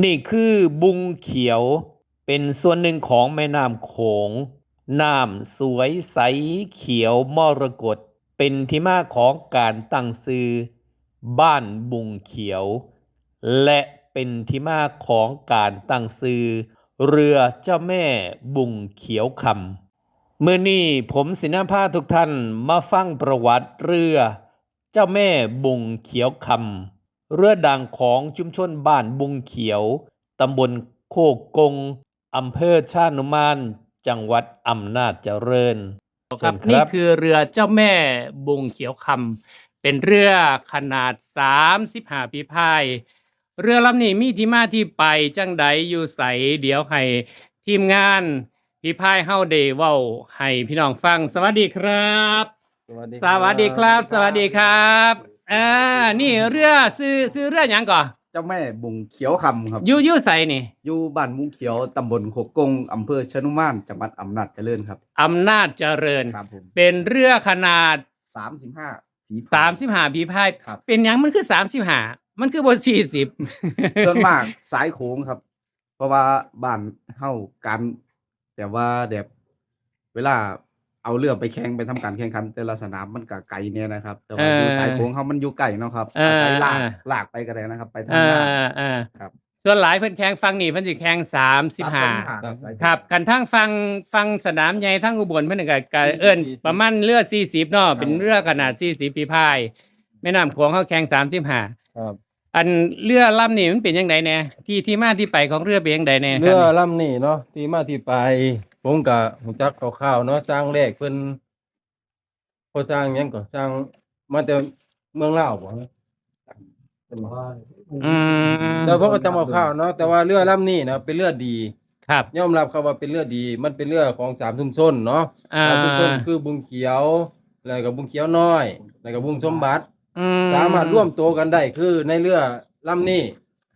นี่คือบุงเขียวเป็นส่วนหนึ่งของแม่น้ำโขง น้ำสวยใสเขียวมรกตเป็นที่มาของการตั้งชื่อบ้านบุงเขียว และเป็นที่มาของการตั้งชื่อเรือเจ้าแม่บุงเขียวคำเมื้อนี้ผมสินำพาทุกท่านมาฟังประวัติเรือ เจ้าแม่บุงเขียวคำ เรือดังของชุมชนบ้านบุงเขียว ตำบลโคกกง อำเภอชานุมาน จังหวัดอำนาจเจริญครับเชิญนี่คือเรือเจ้าแม่บุงเขียวคำเป็นเรือขนาด 35ปีพาย เรือลำนี้มีที่มาที่ไปจังใดอยู่ใสเดี๋ยวให้ทีมงานพี่พายเฮาเดเว้าให้พี่น้องฟัง สวัสดีครับ สวัสดีสวัสดีครับ สวัสดีครับ อ่านี่เรือซื้อซื้อเรือหยังก่อนเจ้าแม่บุงเขียวคำครับอยู่อยู่ใสนี่อยู่บ้านมุงเขียวตำบลโคกกงอำเภอชะนุมานจังหวัดอำนาจเจริญครับอำนาจเจริญ ครับผมเป็นเรือขนาดสามสิบห้าผีสามสิบห้าปีพายครับ เป็นหยังมันคือสามสิบห้ามันคือบนสี่สิบส่วนมากสายโค้งครับ เพราะว่าบ้านเฮาการแต่ว่าแบบเวลา เอาเรือไปแข่งไปทำการแข่งขัน แต่ละสนามมันก็ไกลเนี่ยนะครับ แต่ว่าอยู่เออสายโค้งเฮามันอยู่ไกลเนาะครับเอออาศัยลากเออลากไปก็ได้นะครับ ไปทาอ่างน้อ่าครับส่วนหลายเพิ่นแข่งฟังนี่เพิ่นสิแข่งสามำสิบห้า35ครับกันทั้งฟังฟังสนามใหญ่ทั้งอุบลเพิ่นก็ก็40เอิ้น40ประมาณเรือสี่สิบเนาะครับเป็นเรือขนาดสี่สิบปีพายแม่น้ำโขงเขาแข่งสามสิบห้าครับอันเรือลำนี่มันเป็นยังไงแน่ที่ที่มาที่ไปของเรือเป็นยังไงแน่เรือลำนี้เนาะที่มาที่ไป ผมก็หูจักคร่าวๆเนาะจ้างแรกเพิ่นพอจ้างหยังก็จ้างมาแต่เมืองลาวบ่เป็นบ่อืมแต่ผมก็จำเอาข้าวเนาะแต่ว่าเรือลำนี้นะเป็นเรือดี ครับ ยอมรับครับว่าเป็นเรือดี มันเป็นเรือของสามชุมชนเนาะอ่าสามชุมชนคือบุงเขียว แล้วก็บุงเขียวน้อย แล้วก็บุงสมบัติ อืสามารถร่วมตัวกันได้คือในเรือลำนี้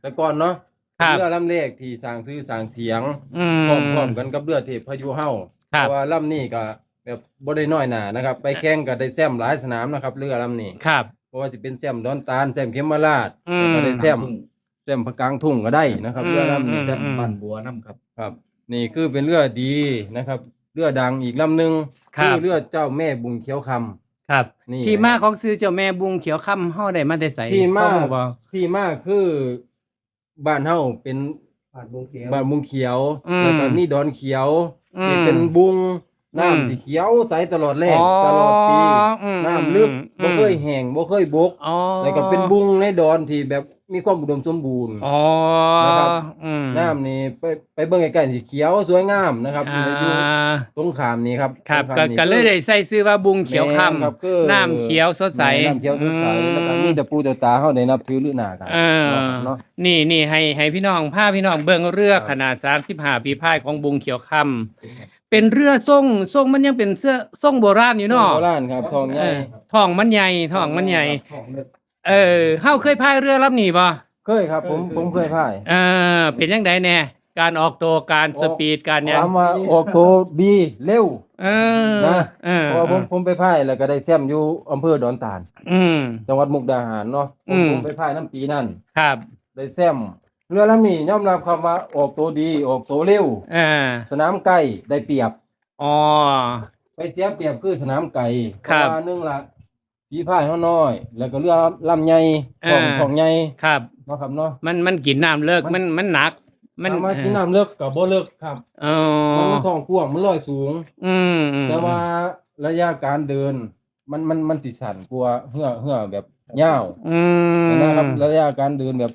แต่ก่อนเนาะ ครับ เรือลำเล็กที่สร้างชื่อสร้างเสียงอืพร้อมๆกันกับเรือเทพพายุเฮาครับเพราะว่าลำนี้ก็แบบบ่ได้น้อยหนานะครับ ไปแข่งก็ได้แซมหลายสนามนะครับ เรือลำนี้ครับ เพราะว่าสิเป็นแซมดอนตาลแซมเขมราชอืม ก็ได้แซมแซมพะกลางทุ่งก็ได้นะครับอืมเรือลำนี้อืมแซ่บบ้านบัวน้ำครับ ครับนี่คือเป็นเรือดีนะครับเรือดังอีกลำหนึงครับเรือเจ้าแม่บุงเขียวคำครับนี่ที่มาของซื้อเจ้าแม่บุงเขียวค่ำเฮาได้มาแต่ไสที่มาพ่อบอกที่มาคือ บ้านเฮาเป็นบ้านบุงเขียวบ้านบุงเขียวอืมแล้วก็มีดอนเขียวอืมนี่เป็นบุงอืมน้ำที่เขียวใสตลอดแรงอ๋อตลอดปีอืมน้ำลึกอืมบ่เคยแห้งบ่เคยบก อ๋อ แล้วก็เป็นบุงในดอนที่แบบ มีความอุดมสมบูรณ์ อ๋อนะครับ อืมน้ำนี่ไปไปเบิ่งใกล้ๆสีเขียวสวยงามนะครับอ่าอยู่ตรงขามนี่ครับครับตงก็ข้ามนี่ก็เลยได้ใส่ซื้อว่าบุงเขียวค่แม่นรับคือำน้ำเขียวสดใสน้ำเขียวสดใสแล้วก็มีแต่ปูแต่ตาเฮาได้นับถือหรือหน้ากันเออเนาะ นี่นี่ให้ให้พี่น้องพาพี่น้องเบิ่งเรือครับ ขนาด35ปีพายของบุงเขียวค่ำเป็นเรือทรงทรงมันยังเป็นเสื้อทรงโบราณอยู่เนาะโบราณครับทองใหเอญ่อท้องมันใหญ่ท้องมันใหญ่เออเฮาเคยพายเรือลำนี้บ่เคยครับ ผมผมเคยพายเออเป็นยังไงแน่การออกตัวการสปีดการยังถามว่าออกตัวดีเร็วเออนะเออเพราะว่าผมผมไปพายแล้วก็ได้แซมอยู่อำเภอดอนตาลอืม จังหวัดมุกดาหารเนาะผอืม มผมไปพายน้ำปีนั่นครับได้แซมเรือลำนี้ยอมรับคำว่าออกตัวดีออกตัวเร็วอ่าสนามไก่ได้เปรียบ อ๋อ ไปเสียเปรียบคือสนามไก่ครับ เพาะว่าหนึงละ ผีพายเขาน้อย แล้วก็เรือลำใหญ่ของอ่า ของใหญ่ครับ เนาะครับเนาะ มันมันกินน้ำเลิกมัมันนมันหนัก มันถามากินน้ำเลิกกับบ่เลิกครับอ๋อมันมันท้องกว้างมันลอยสูง อืมอืมแต่ว่าระยะการเดิน มันมันมันสิสั่นกว่าเหือเหือแบบยาวอืมนะครับระยะการเดินแบบ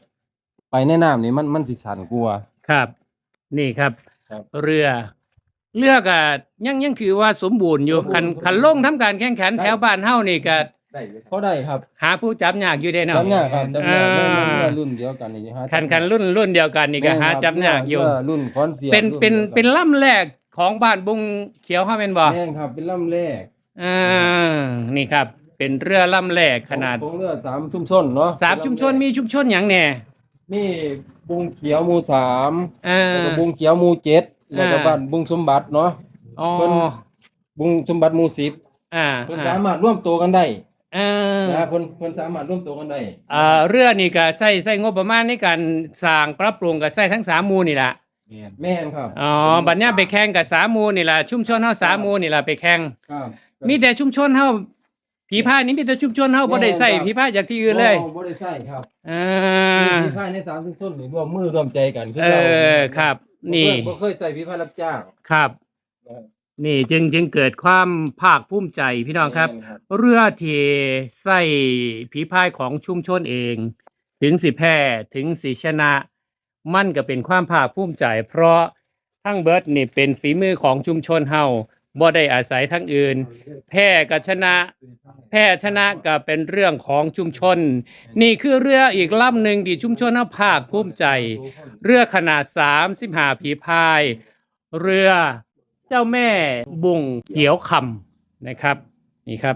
ไปในน้ำนี่มันมันสิสั่นกว่าครับ นี่ครับ ครับ เรือเรือก็ยังยังคือว่าสมบูรณ์อยู่สมบูรณ์คันคันลงทำการแข่งขันได้แถวบ้านเฮานี่ก็ ได้เลยครับเขาได้ครับหาผู้จับยากอยู่ได้เนาะ จำยากครับจำยากอ่าเรื่องเรื่องรุ่นเดียวกันนี่ฮะคันคันรุ่นรุ่นเดียวกันนี่ก็หาจับยากอยู่เรุ่นคอนเสียเป็นเป็นรุ่ดียวกัเป็นลำแรกของบ้านบุงเขียวเฮาแม่นบ่แม่นครับเป็นลำแรกอ่านี่ครับ เป็นเรือลำแรกขนาดของเรือสามชุมชนเนาะสามชุมชนมีชุมชนหยังแน่มีบุงเขียวหมู่สามอ่าแล้วก็บุงเขียวหมู่เจ็ดแล้วก็อ่า บ้านบุงสมบัติเนาะ อ๋อเพิ่น บุงสมบัติหมู่สิบอ่าเพิ่นอ่าสามารถร่วมตัวกันได้เออนะคนคนสามารถร่วมตัวกันได้เอ่อเรือนี่ก็ใส่ใส่งบประมาณในการสร้างปรับปรุงก็ใส่ทั้งสามหมูนี่ล่ะแม่นครับอ๋อบัดเนี้ยไปแข่งกับสามหมูนี่ล่ะชุมชนเฮาสามหมูนี่ล่ะไปแข่งครับมีแต่ชุมชนเฮาผีพายนี่มีแต่ชุมชนเฮาบ่ได้ใส่ผีพายจากที่อื่นเลยบ่บ่ได้ใช่ครับอ่าพี่พายในสามชุมชนนี่ร่วมมือร่วมใจกันคืเอราอครับ นี่บ่เคยใส่พี่พายรับจ้างครับ นี่จึงจึงเกิดความภาคภูมิใจพี่น้องครับแม่นเรือที่ใส่ผีพายของชุมชนเอง ถึงสิแพ้ถึงสิชนะ มันก็เป็นความภาคภูมิใจ เพราะทั้งเบิดนี่เป็นฝีมือของชุมชนเฮาบ่ได้อาศัยทั้งอื่น แพ้กับชนะ แพ้ชนะก็เป็นเรื่องของชุมชน นี่คือเรืออีกลำหนึ่งที่ชุมชนเฮาภาคภูมิใจ เรือขนาด 35ผีพาย เรือ เจ้าแม่บุงเขียวคำนะครับนี่ครับ